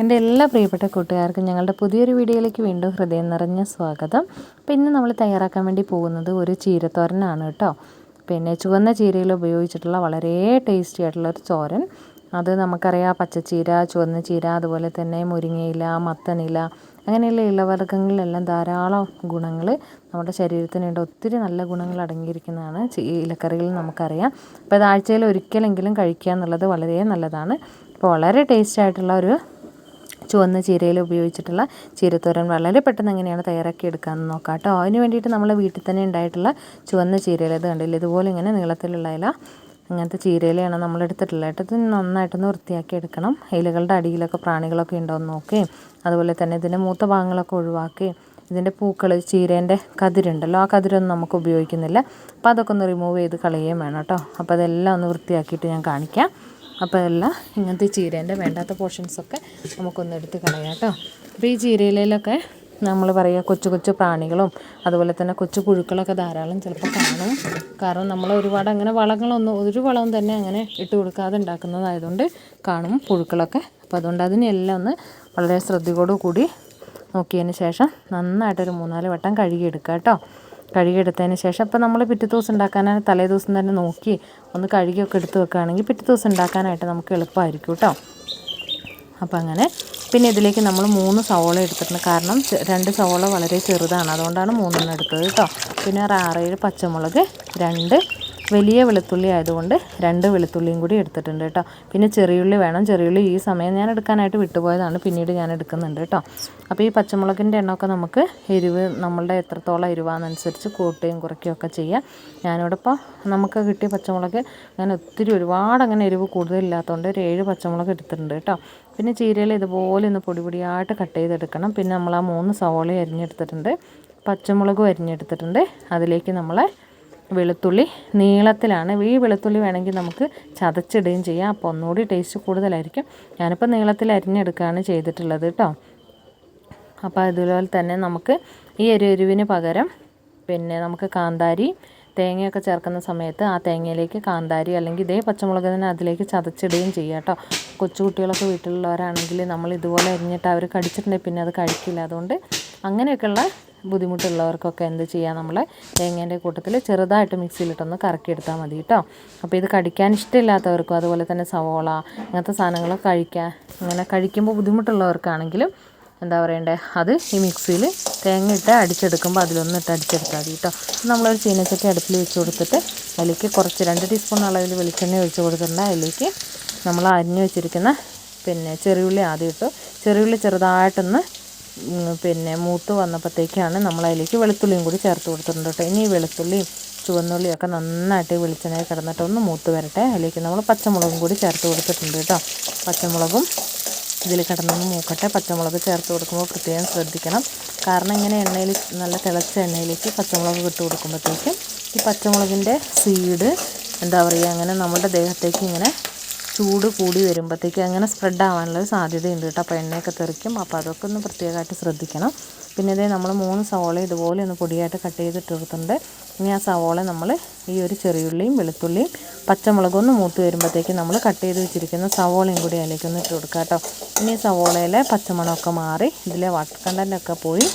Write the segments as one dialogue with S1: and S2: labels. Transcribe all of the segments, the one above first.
S1: എന്റെ എല്ലാ പ്രിയപ്പെട്ട കൂട്ടുകാർക്കും ഞങ്ങളുടെ പുതിയൊരു വീഡിയോയിലേക്ക് വീണ്ടും ഹൃദയം നിറഞ്ഞ സ്വാഗതം. അപ്പോൾ ഇന്ന് നമ്മൾ തയ്യാറാക്കാൻ വേണ്ടി പോകുന്നത് ഒരു ചീരത്തോരനാണ് കേട്ടോ. പിന്നെ ചുവന്ന ചീരയിൽ ഉപയോഗിച്ചിട്ടുള്ള വളരെ ടേസ്റ്റി ആയിട്ടുള്ള ഒരു തോരൻ. അത് നമുക്കറിയാം പച്ചച്ചീര ചുവന്ന ചീര അതുപോലെ തന്നെ മുരിങ്ങയില മത്തനില അങ്ങനെയുള്ള ഇലവർഗങ്ങളിലെല്ലാം ധാരാളം ഗുണങ്ങൾ നമ്മുടെ ശരീരത്തിനുണ്ട് ഒത്തിരി നല്ല ഗുണങ്ങൾ അടങ്ങിയിരിക്കുന്നതാണ് ഇലക്കറികളിൽ നമുക്കറിയാം. അപ്പോൾ അത് ആഴ്ചയിൽ ഒരിക്കലെങ്കിലും കഴിക്കുക എന്നുള്ളത് വളരെ നല്ലതാണ്. അപ്പോൾ വളരെ ടേസ്റ്റ് ആയിട്ടുള്ള ഒരു ചുവന്ന ചീരയിൽ ഉപയോഗിച്ചിട്ടുള്ള ചീരത്തോരൻ വളരെ പെട്ടെന്ന് എങ്ങനെയാണ് തയ്യാറാക്കി എടുക്കാമെന്ന് നോക്കാം കേട്ടോ. അതിന് വേണ്ടിയിട്ട് നമ്മൾ വീട്ടിൽ തന്നെ ഉണ്ടായിട്ടുള്ള ചുവന്ന ചീരയിൽ ഇത് കണ്ടില്ല? ഇതുപോലെ ഇങ്ങനെ നീളത്തിലുള്ള ഇല അങ്ങനത്തെ ചീരയിലയാണ് നമ്മൾ എടുത്തിട്ടുള്ളത് ഇത് നന്നായിട്ടൊന്ന് വൃത്തിയാക്കി എടുക്കണം. ഇലകളുടെ അടിയിലൊക്കെ പ്രാണികളൊക്കെ ഉണ്ടോ എന്ന് നോക്കുകയും അതുപോലെ തന്നെ ഇതിന്റെ മൂത്ത ഭാഗങ്ങളൊക്കെ ഒഴിവാക്കി ഇതിന്റെ പൂക്കൾ ചീരേന്റെ കതിരുണ്ടല്ലോ. ആ കതിരൊന്നും നമുക്ക് ഉപയോഗിക്കുന്നില്ല. അപ്പോൾ അതൊക്കെ ഒന്ന് റിമൂവ് ചെയ്ത് കളയുകയും വേണം കേട്ടോ. അപ്പോൾ അതെല്ലാം ഒന്ന് വൃത്തിയാക്കിയിട്ട് ഞാൻ കാണിക്കാം. അപ്പോൾ എല്ലാം ഇങ്ങനത്തെ ചീരേന്റെ വേണ്ടാത്ത പോർഷൻസൊക്കെ നമുക്കൊന്ന് എടുത്ത് കളയാം കേട്ടോ. അപ്പോൾ ഈ ചീരയിലൊക്കെ നമ്മൾ പറയുക കൊച്ചു കൊച്ചു പ്രാണികളും അതുപോലെ തന്നെ കൊച്ചു പുഴുക്കളൊക്കെ ധാരാളം ചിലപ്പോൾ കാണും. കാരണം നമ്മൾ ഒരുപാട് അങ്ങനെ വളങ്ങളൊന്നും ഒരു വളവും തന്നെ അങ്ങനെ ഇട്ട് കൊടുക്കാതെ ഉണ്ടാക്കുന്നതായതുകൊണ്ട് കാണും പുഴുക്കളൊക്കെ. അപ്പോൾ അതുകൊണ്ട് അതിനെല്ലാം ഒന്ന് വളരെ ശ്രദ്ധയോടു കൂടി നോക്കിയതിന് ശേഷം നന്നായിട്ടൊരു മൂന്നാൽ വട്ടം കഴുകിയെടുക്കുക കേട്ടോ. കഴുകിയെടുത്തതിന് ശേഷം. അപ്പോൾ നമ്മൾ പിറ്റേ ദിവസം ഉണ്ടാക്കാനാണ് തലേ ദിവസം തന്നെ നോക്കി ഒന്ന് കഴുകിയൊക്കെ എടുത്ത് വെക്കുകയാണെങ്കിൽ പിറ്റേ ദിവസം ഉണ്ടാക്കാനായിട്ട് നമുക്ക് എളുപ്പമായിരിക്കും കേട്ടോ. അപ്പോൾ അങ്ങനെ പിന്നെ ഇതിലേക്ക് നമ്മൾ മൂന്ന് സവോള എടുത്തിട്ടുണ്ട്. കാരണം രണ്ട് സവോള വളരെ ചെറുതാണ്. അതുകൊണ്ടാണ് മൂന്നെണ്ണം എടുത്തത് കേട്ടോ. പിന്നെ ഒരു ആറേഴ് പച്ചമുളക് രണ്ട് വലിയ വെളുത്തുള്ളി ആയതുകൊണ്ട് രണ്ട് വെളുത്തുള്ളിയും കൂടി എടുത്തിട്ടുണ്ട് കേട്ടോ. പിന്നെ ചെറിയുള്ളി വേണം. ചെറിയുള്ളി ഈ സമയം ഞാൻ എടുക്കാനായിട്ട് വിട്ടുപോയതാണ്. പിന്നീട് ഞാൻ എടുക്കുന്നുണ്ട് കേട്ടോ. അപ്പോൾ ഈ പച്ചമുളകിന്റെ എണ്ണമൊക്കെ നമുക്ക് എരിവ് നമ്മളുടെ എത്രത്തോളം എരിവാണെന്നനുസരിച്ച് കൂട്ടുകയും കുറയ്ക്കുകയൊക്കെ ചെയ്യാം. ഞാനിവിടെ ഇപ്പോൾ നമുക്ക് കിട്ടിയ പച്ചമുളക് ഞാൻ ഒത്തിരി ഒരുപാട് അങ്ങനെ എരിവ് കൂടുതലില്ലാത്തതുകൊണ്ട് ഒരു ഏഴ് പച്ചമുളക് എടുത്തിട്ടുണ്ട് കേട്ടോ. പിന്നെ ചീരയിൽ ഇതുപോലെ ഒന്ന് പൊടി പൊടിയായിട്ട് കട്ട് ചെയ്തെടുക്കണം. പിന്നെ നമ്മൾ ആ മൂന്ന് സവോള അരിഞ്ഞെടുത്തിട്ടുണ്ട്. പച്ചമുളകും അരിഞ്ഞെടുത്തിട്ടുണ്ട്. അതിലേക്ക് നമ്മളെ വെളുത്തുള്ളി നീളത്തിലാണ്. ഈ വെളുത്തുള്ളി വേണമെങ്കിൽ നമുക്ക് ചതച്ചിടുകയും ചെയ്യാം. അപ്പോൾ ഒന്നുകൂടി ടേസ്റ്റ് കൂടുതലായിരിക്കും. ഞാനിപ്പോൾ നീളത്തിൽ അരിഞ്ഞെടുക്കുകയാണ് ചെയ്തിട്ടുള്ളത് കേട്ടോ. അപ്പോൾ അതുപോലെ തന്നെ നമുക്ക് ഈ ഒരു എരിവിന് പകരം പിന്നെ നമുക്ക് കാന്താരി തേങ്ങയൊക്കെ ചേർക്കുന്ന സമയത്ത് ആ തേങ്ങയിലേക്ക് കാന്താരി അല്ലെങ്കിൽ ഇതേ പച്ചമുളക് തന്നെ അതിലേക്ക് ചതച്ചിടുകയും ചെയ്യാം കേട്ടോ. കൊച്ചുകുട്ടികളൊക്കെ വീട്ടിലുള്ളവരാണെങ്കിൽ നമ്മൾ ഇതുപോലെ അരിഞ്ഞിട്ട് അവർ കടിച്ചിട്ടുണ്ടെങ്കിൽ പിന്നെ അത് കഴിക്കില്ല. അതുകൊണ്ട് അങ്ങനെയൊക്കെയുള്ള ബുദ്ധിമുട്ടുള്ളവർക്കൊക്കെ എന്ത് ചെയ്യാം നമ്മൾ തേങ്ങേന്റെ കൂട്ടത്തിൽ ചെറുതായിട്ട് മിക്സിയിലിട്ടൊന്ന് കറക്കിയെടുത്താൽ മതി കേട്ടോ. അപ്പോൾ ഇത് കടിക്കാൻ ഇഷ്ടമില്ലാത്തവർക്കും അതുപോലെ തന്നെ സവോള അങ്ങനത്തെ സാധനങ്ങൾ കഴിക്കാൻ ഇങ്ങനെ കഴിക്കുമ്പോൾ ബുദ്ധിമുട്ടുള്ളവർക്കാണെങ്കിലും എന്താ പറയണ്ടേ അത് ഈ മിക്സിയിൽ തേങ്ങ ഇട്ട് അടിച്ചെടുക്കുമ്പോൾ അതിലൊന്ന് ഇട്ട് അടിച്ചെടുത്താൽ മതി കേട്ടോ. നമ്മളൊരു ചീനച്ചട്ടി അടുപ്പിൽ വെച്ച് കൊടുത്തിട്ട് അതിലേക്ക് കുറച്ച് രണ്ട് ടീസ്പൂൺ അളവിൽ വെളിച്ചെണ്ണ ഒഴിച്ച് കൊടുത്തിട്ടുണ്ട്. അതിലേക്ക് നമ്മൾ അരിഞ്ഞു വെച്ചിരിക്കുന്ന പിന്നെ ചെറിയുള്ളി ആദ്യം ഇട്ടു. ചെറിയുള്ളി ചെറുതായിട്ടൊന്ന് പിന്നെ മൂത്ത് വന്നപ്പോഴത്തേക്കാണ് നമ്മൾ അതിലേക്ക് വെളുത്തുള്ളിയും കൂടി ചേർത്ത് കൊടുത്തിട്ടുണ്ട് കേട്ടോ. ഇനി വെളുത്തുള്ളിയും ചുവന്നുള്ളിയൊക്കെ നന്നായിട്ട് വെളിച്ചെണ്ണയിൽ കിടന്നിട്ട് ഒന്ന് മൂത്ത് വരട്ടെ. അതിലേക്ക് നമ്മൾ പച്ചമുളകും കൂടി ചേർത്ത് കൊടുത്തിട്ടുണ്ട് കേട്ടോ. പച്ചമുളകും ഇതിൽ കിടന്നൊന്ന് മൂക്കട്ടെ. പച്ചമുളക് ചേർത്ത് കൊടുക്കുമ്പോൾ പ്രത്യേകം ശ്രദ്ധിക്കണം. കാരണം ഇങ്ങനെ എണ്ണയിൽ നല്ല തിളച്ച എണ്ണയിലേക്ക് പച്ചമുളക് ഇട്ട് കൊടുക്കുമ്പോഴത്തേക്കും ഈ പച്ചമുളകിന്റെ സീഡ് എന്താ പറയുക അങ്ങനെ നമ്മുടെ ദേഹത്തേക്ക് ഇങ്ങനെ ചൂട് കൂടി വരുമ്പോഴത്തേക്ക് അങ്ങനെ സ്പ്രെഡ് ആവാനുള്ള സാധ്യതയുണ്ട് കേട്ടോ. അപ്പോൾ എണ്ണയൊക്കെ തെറിക്കും. അപ്പോൾ അതൊക്കെ ഒന്ന് പ്രത്യേകമായിട്ട് ശ്രദ്ധിക്കണം. പിന്നെ ഇതേ നമ്മൾ മൂന്ന് സവോള ഇതുപോലെ ഒന്ന് പൊടിയായിട്ട് കട്ട് ചെയ്തിട്ട് എടുത്തിട്ടുണ്ട് ഇനി ആ സവോള നമ്മൾ ഈ ഒരു ചെറിയുള്ളിയും വെളുത്തുള്ളിയും പച്ചമുളകും ഒന്ന് മൂത്ത് വരുമ്പോഴത്തേക്ക് നമ്മൾ കട്ട് ചെയ്ത് വെച്ചിരിക്കുന്ന സവോളയും കൂടി അതിലേക്ക് ഒന്ന് ഇട്ട് കൊടുക്കുക കേട്ടോ. ഇനി സവോളയിലെ പച്ചമണമൊക്കെ മാറി ഇതിലെ വാട്ടർ പോയി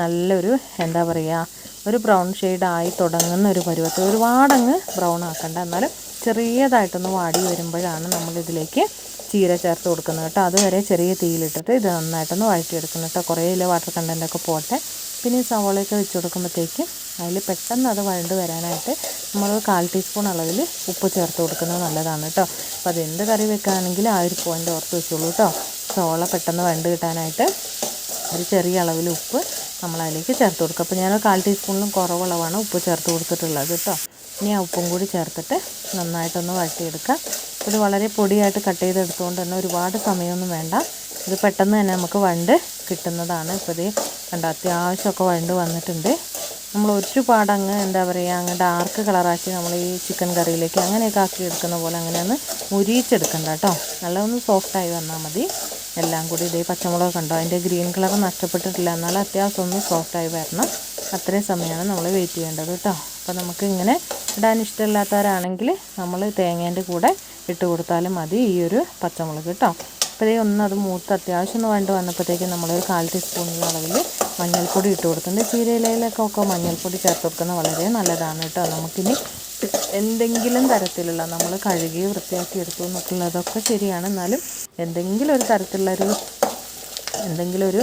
S1: നല്ലൊരു എന്താ പറയുക ഒരു ബ്രൗൺ ഷെയ്ഡായി തുടങ്ങുന്ന ഒരു പരുവത്തിൽ ഒരുപാടങ്ങ് ബ്രൗൺ ആക്കണ്ട. എന്നാലും ചെറിയതായിട്ടൊന്ന് വാടി വരുമ്പോഴാണ് നമ്മളിതിലേക്ക് ചീര ചേർത്ത് കൊടുക്കുന്നത് കേട്ടോ. അതുവരെ ചെറിയ തീയിലിട്ടിട്ട് ഇത് നന്നായിട്ടൊന്ന് വഴറ്റിയെടുക്കണം കേട്ടോ. കുറേ ഇല്ല വാട്ടർ കണ്ടന്റൊക്കെ പോട്ടെ. പിന്നെ ഈ സവോളയൊക്കെ വെച്ച് കൊടുക്കുമ്പോഴത്തേക്കും അതിൽ പെട്ടെന്ന് അത് വഴണ്ട് വരാനായിട്ട് നമ്മൾ കാൽ ടീസ്പൂൺ അളവിൽ ഉപ്പ് ചേർത്ത് കൊടുക്കുന്നത് നല്ലതാണ് കേട്ടോ. അപ്പോൾ അതെന്ത് കറി വെക്കുകയാണെങ്കിലും ആ ഒരു പോയിന്റ് ഓർത്ത് വെച്ചോളൂ കേട്ടോ. സവോള പെട്ടെന്ന് വഴണ്ട് കിട്ടാനായിട്ട് ഒരു ചെറിയ അളവിൽ ഉപ്പ് നമ്മൾ അതിലേക്ക് ചേർത്ത് കൊടുക്കുക. അപ്പോൾ ഞാൻ കാൽ ടീസ്പൂണിലും കുറവളവാണ് ഉപ്പ് ചേർത്ത് കൊടുത്തിട്ടുള്ളത് കേട്ടോ. ഇനി ഉപ്പും കൂടി ചേർത്തിട്ട് നന്നായിട്ടൊന്ന് വഴറ്റിയെടുക്കുക ഇത് വളരെ പൊടിയായിട്ട് കട്ട് ചെയ്തെടുത്തുകൊണ്ട് തന്നെ ഒരുപാട് സമയമൊന്നും വേണ്ട. ഇത് പെട്ടെന്ന് തന്നെ നമുക്ക് വണ്ട് കിട്ടുന്നതാണ്. ഇപ്പോൾ ഇത് കണ്ട അത്യാവശ്യമൊക്കെ വണ്ട് വന്നിട്ടുണ്ട്. നമ്മൾ ഒരുപാട് അങ്ങ് എന്താ പറയുക അങ്ങ് ഡാർക്ക് കളറാക്കി നമ്മൾ ഈ ചിക്കൻ കറിയിലേക്ക് അങ്ങനെയൊക്കെ ആക്കി എടുക്കുന്ന പോലെ അങ്ങനെ ഒന്ന് മുരിയിച്ചെടുക്കണ്ട കേട്ടോ. നല്ല ഒന്ന് സോഫ്റ്റായി വന്നാൽ മതി. എല്ലാം കൂടി ഇതേ പച്ചമുളക് കണ്ടോ അതിന്റെ ഗ്രീൻ കളർ നഷ്ടപ്പെട്ടിട്ടില്ല. എന്നാലും അത്യാവശ്യം ഒന്ന് സോഫ്റ്റായി വരണം. അത്രയും സമയമാണ് നമ്മൾ വെയിറ്റ് ചെയ്യേണ്ടത് കേട്ടോ. അപ്പോൾ നമുക്ക് ഇങ്ങനെ ഇടാൻ ഇഷ്ടമില്ലാത്തവരാണെങ്കിൽ നമ്മൾ തേങ്ങേന്റെ കൂടെ ഇട്ട് കൊടുത്താലും മതി ഈ ഒരു പച്ചമുളക് കേട്ടോ. അപ്പോഴേ ഒന്ന് അത് മൂത്ത് അത്യാവശ്യം ഒന്ന് വേണ്ടി വന്നപ്പോഴത്തേക്കും നമ്മളൊരു കാൽ ടീസ്പൂണിന്റെ അളവിൽ മഞ്ഞൾപ്പൊടി ഇട്ട് കൊടുത്തിട്ടുണ്ട്. ചീരയിലയിലൊക്കെ ഒക്കെ മഞ്ഞൾപ്പൊടി ചേർത്ത് കൊടുക്കുന്നത് വളരെ നല്ലതാണ് കേട്ടോ. നമുക്കിനി എന്തെങ്കിലും തരത്തിലുള്ള നമ്മൾ കഴുകി വൃത്തിയാക്കി എടുത്തു എന്നൊക്കെയുള്ളതൊക്കെ ശരിയാണ്. എന്നാലും എന്തെങ്കിലും ഒരു തരത്തിലുള്ളൊരു എന്തെങ്കിലും ഒരു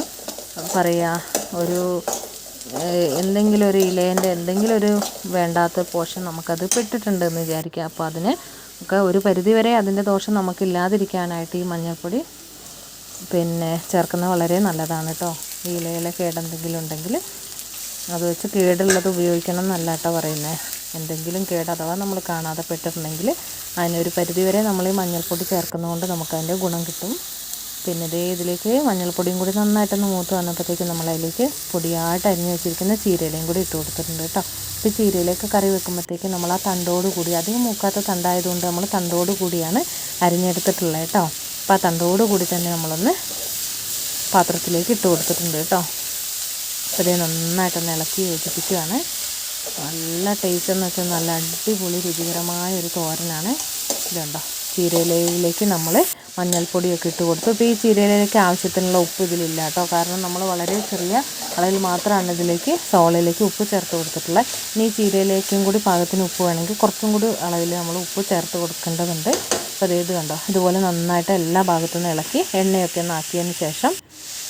S1: പറയുക ഒരു എന്തെങ്കിലും ഒരു ഇലേന്റെ എന്തെങ്കിലും ഒരു വേണ്ടാത്ത പോഷൻ നമുക്കത് പെട്ടിട്ടുണ്ടെന്ന് വിചാരിക്കുക. അപ്പോൾ അതിന് ഒക്കെ ഒരു പരിധിവരെ അതിന്റെ ദോഷം നമുക്കില്ലാതിരിക്കാനായിട്ട് ഈ മഞ്ഞൾപ്പൊടി പിന്നെ ചേർക്കുന്നത് വളരെ നല്ലതാണ് കേട്ടോ. ഈ ഇലയിലെ കേടെന്തെങ്കിലും ഉണ്ടെങ്കിൽ അത് വെച്ച് കേടുള്ളത് ഉപയോഗിക്കണം എന്നല്ല കേട്ടോ പറയുന്നത് എന്തെങ്കിലും കേട് അഥവാ നമ്മൾ കാണാതെ പെട്ടിട്ടുണ്ടെങ്കിൽ അതിനൊരു പരിധിവരെ നമ്മൾ ഈ മഞ്ഞൾപ്പൊടി ചേർക്കുന്നതുകൊണ്ട് നമുക്കതിന്റെ ഗുണം കിട്ടും. പിന്നെ ഇതേ ഇതിലേക്ക് മഞ്ഞൾപ്പൊടിയും കൂടി നന്നായിട്ടൊന്ന് മൂത്ത് വന്നപ്പോഴത്തേക്കും നമ്മളതിലേക്ക് പൊടിയായിട്ട് അരിഞ്ഞ് വെച്ചിരിക്കുന്ന ചീരയിലയും കൂടി ഇട്ട് കൊടുത്തിട്ടുണ്ട് കേട്ടോ. ഇപ്പോൾ ചീരയിലേക്ക് കറി വെക്കുമ്പോഴത്തേക്കും നമ്മൾ ആ തണ്ടോട് കൂടി അധികം മൂക്കാത്ത തണ്ടായതുകൊണ്ട് നമ്മൾ തണ്ടോട് കൂടിയാണ് അരിഞ്ഞെടുത്തിട്ടുള്ളത് കേട്ടോ. അപ്പോൾ ആ തണ്ടോട് കൂടി തന്നെ നമ്മളൊന്ന് പാത്രത്തിലേക്ക് ഇട്ട് കൊടുത്തിട്ടുണ്ട് കേട്ടോ. അപ്പോൾ ഇത് നന്നായിട്ടൊന്ന് ഇളക്കി യോജിപ്പിക്കുകയാണ് നല്ല ടേസ്റ്റ് എന്ന് വെച്ചാൽ നല്ല അടിപൊളി രുചികരമായ ഒരു തോരനാണ്. ഇതുണ്ടോ ചീരയിലയിലേക്ക് നമ്മൾ മഞ്ഞൾപ്പൊടിയൊക്കെ ഇട്ട് കൊടുത്തു. ഇപ്പോൾ ഈ ചീരയിലേക്ക് ആവശ്യത്തിനുള്ള ഉപ്പ് ഇതിലില്ല കേട്ടോ. കാരണം നമ്മൾ വളരെ ചെറിയ അളവിൽ മാത്രമാണ് ഇതിലേക്ക് സോളയിലേക്ക് ഉപ്പ് ചേർത്ത് കൊടുത്തിട്ടുള്ളത് ഇനി ഈ ചീരയിലേക്കും കൂടി പാകത്തിന് ഉപ്പ് വേണമെങ്കിൽ കുറച്ചും കൂടി അളവിൽ നമ്മൾ ഉപ്പ് ചേർത്ത് കൊടുക്കേണ്ടതുണ്ട്. അപ്പോൾ ഇത് കണ്ടോ? ഇതുപോലെ നന്നായിട്ട് എല്ലാ ഭാഗത്തുനിന്ന് ഇളക്കി എണ്ണയൊക്കെ ഒന്ന് ആക്കിയതിന് ശേഷം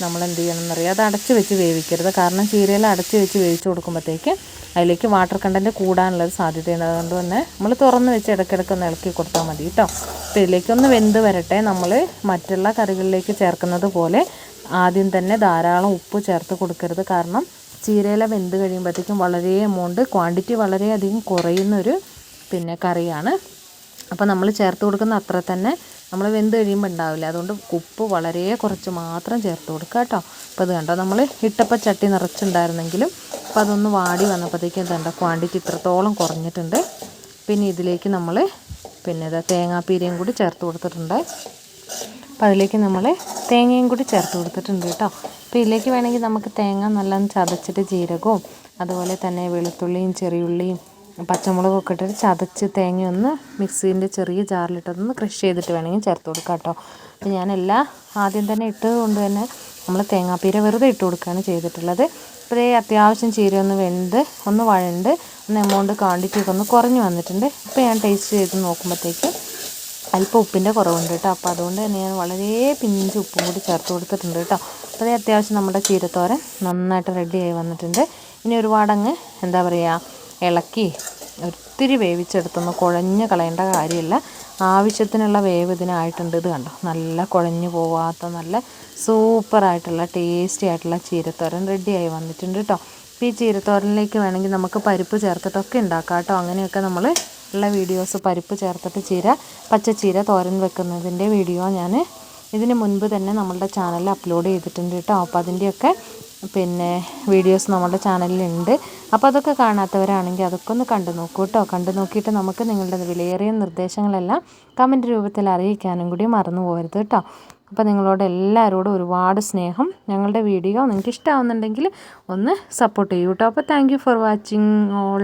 S1: നമ്മൾ എന്ത് ചെയ്യണമെന്നറിയാം അത് അടച്ച് വെച്ച് വേവിക്കരുത്. കാരണം ചീരയിൽ അടച്ച് വെച്ച് വേവിച്ച് കൊടുക്കുമ്പോഴത്തേക്ക് അതിലേക്ക് വാട്ടർ കണ്ടന്റ് കൂടാനുള്ളൊരു സാധ്യതയുണ്ട്. അതുകൊണ്ട് തന്നെ നമ്മൾ തുറന്ന് വെച്ച് ഇടയ്ക്കിടയ്ക്ക് ഒന്ന് ഇളക്കി കൊടുത്താൽ മതി കേട്ടോ അപ്പോൾ ഇതിലേക്കൊന്ന് വെന്ത് വരട്ടെ. നമ്മൾ മറ്റുള്ള കറികളിലേക്ക് ചേർക്കുന്നത് പോലെ ആദ്യം തന്നെ ധാരാളം ഉപ്പ് ചേർത്ത് കൊടുക്കരുത്. കാരണം ചീരയില വെന്ത് കഴിയുമ്പോഴത്തേക്കും വളരെ എമൗണ്ട് ക്വാണ്ടിറ്റി വളരെയധികം കുറയുന്നൊരു പിന്നെ കറിയാണ്. അപ്പോൾ നമ്മൾ ചേർത്ത് കൊടുക്കുന്ന അത്ര തന്നെ നമ്മൾ വെന്ത് കഴിയുമ്പോൾ ഉണ്ടാവില്ല അതുകൊണ്ട് ഉപ്പ് വളരെ കുറച്ച് മാത്രം ചേർത്ത് കൊടുക്കുക കേട്ടോ. അപ്പോൾ ഇത് കണ്ടോ? നമ്മൾ ഇട്ടപ്പോൾ ചട്ടി നിറച്ചുണ്ടായിരുന്നെങ്കിലും അപ്പോൾ അതൊന്ന് വാടി വന്നപ്പോഴത്തേക്കും കണ്ടോ? ക്വാണ്ടിറ്റി ഇത്രത്തോളം കുറഞ്ഞിട്ടുണ്ട്. പിന്നെ ഇതിലേക്ക് നമ്മൾ പിന്നെ ഇതാ തേങ്ങാപ്പീരയും കൂടി ചേർത്ത് കൊടുത്തിട്ടുണ്ട്. അപ്പോൾ അതിലേക്ക് നമ്മൾ തേങ്ങയും കൂടി ചേർത്ത് കൊടുത്തിട്ടുണ്ട് കേട്ടോ. അപ്പോൾ ഇതിലേക്ക് വേണമെങ്കിൽ നമുക്ക് തേങ്ങ നല്ല ചതച്ചിട്ട് ജീരകവും അതുപോലെ തന്നെ വെളുത്തുള്ളിയും ചെറിയുള്ളിയും പച്ചമുളകൊക്കെ ഇട്ടിട്ട് ചതച്ച് തേങ്ങ ഒന്ന് മിക്സീന്റെ ചെറിയ ജാറിലിട്ടൊന്ന് ക്രഷ് ചെയ്തിട്ട് വേണമെങ്കിൽ ചേർത്ത് കൊടുക്കാം കേട്ടോ. അപ്പോൾ ഞാനെല്ലാം ആദ്യം തന്നെ ഇട്ടത് കൊണ്ട് തന്നെ നമ്മൾ തേങ്ങാപ്പീര വെറുതെ ഇട്ട് കൊടുക്കുകയാണ് ചെയ്തിട്ടുള്ളത്. അപ്പോൾ അത്യാവശ്യം ചീര ഒന്ന് വെന്ത് ഒന്ന് വഴണ്ട് ഒന്ന് എമൗണ്ട് ക്വാണ്ടിറ്റി ഒക്കെ ഒന്ന് കുറഞ്ഞു വന്നിട്ടുണ്ട്. ഇപ്പോൾ ഞാൻ ടേസ്റ്റ് ചെയ്ത് നോക്കുമ്പോഴത്തേക്ക് അല്പം ഉപ്പിന്റെ കുറവുണ്ട് കേട്ടോ. അപ്പോൾ അതുകൊണ്ട് തന്നെ ഞാൻ വളരെ പിഞ്ച് ഉപ്പും കൂടി ചേർത്ത് കൊടുത്തിട്ടുണ്ട് കേട്ടോ. അപ്പോൾ അത്യാവശ്യം നമ്മുടെ ചീരത്തോരൻ നന്നായിട്ട് റെഡിയായി വന്നിട്ടുണ്ട്. ഇനി ഒരുപാടങ്ങ് എന്താ പറയുക ഇളക്കി ഒത്തിരി വേവിച്ചെടുത്തൊന്ന് കുഴഞ്ഞ് കളയേണ്ട കാര്യമില്ല. ആവശ്യത്തിനുള്ള വേവ് ഇതിനായിട്ടുണ്ട്. ഇത് കണ്ടോ? നല്ല കുഴഞ്ഞു പോവാത്ത നല്ല സൂപ്പറായിട്ടുള്ള ടേസ്റ്റി ആയിട്ടുള്ള ചീരത്തോരൻ റെഡിയായി വന്നിട്ടുണ്ട് കേട്ടോ ഈ ചീരത്തോരനിലേക്ക് വേണമെങ്കിൽ നമുക്ക് പരിപ്പ് ചേർത്തിട്ടൊക്കെ ഉണ്ടാക്കാം കേട്ടോ അങ്ങനെയൊക്കെ നമ്മൾ ഉള്ള വീഡിയോസ് പരിപ്പ് ചേർത്തിട്ട് ചീര പച്ചച്ചീര തോരൻ വെക്കുന്നതിന്റെ വീഡിയോ ഞാൻ ഇതിന് മുൻപ് തന്നെ നമ്മളുടെ ചാനലിൽ അപ്ലോഡ് ചെയ്തിട്ടുണ്ട് കേട്ടോ അപ്പോൾ അതിന്റെയൊക്കെ പിന്നെ വീഡിയോസ് നമ്മുടെ ചാനലിലുണ്ട് അപ്പോൾ അതൊക്കെ കാണാത്തവരാണെങ്കിൽ അതൊക്കെ ഒന്ന് കണ്ടു നോക്കൂ കേട്ടോ കണ്ടു നോക്കിയിട്ട് നമുക്ക് നിങ്ങളുടെ വിലയേറിയ നിർദ്ദേശങ്ങളെല്ലാം കമന്റ് രൂപത്തിൽ അറിയിക്കാനും കൂടി മറന്നു പോകരുത് കേട്ടോ അപ്പോൾ നിങ്ങളോട് എല്ലാവരോടും ഒരുപാട് സ്നേഹം. ഞങ്ങളുടെ വീഡിയോ നിങ്ങൾക്ക് ഇഷ്ടമാവുന്നുണ്ടെങ്കിൽ ഒന്ന് സപ്പോർട്ട് ചെയ്യൂ കേട്ടോ അപ്പോൾ താങ്ക് ഫോർ വാച്ചിങ് ഓൾ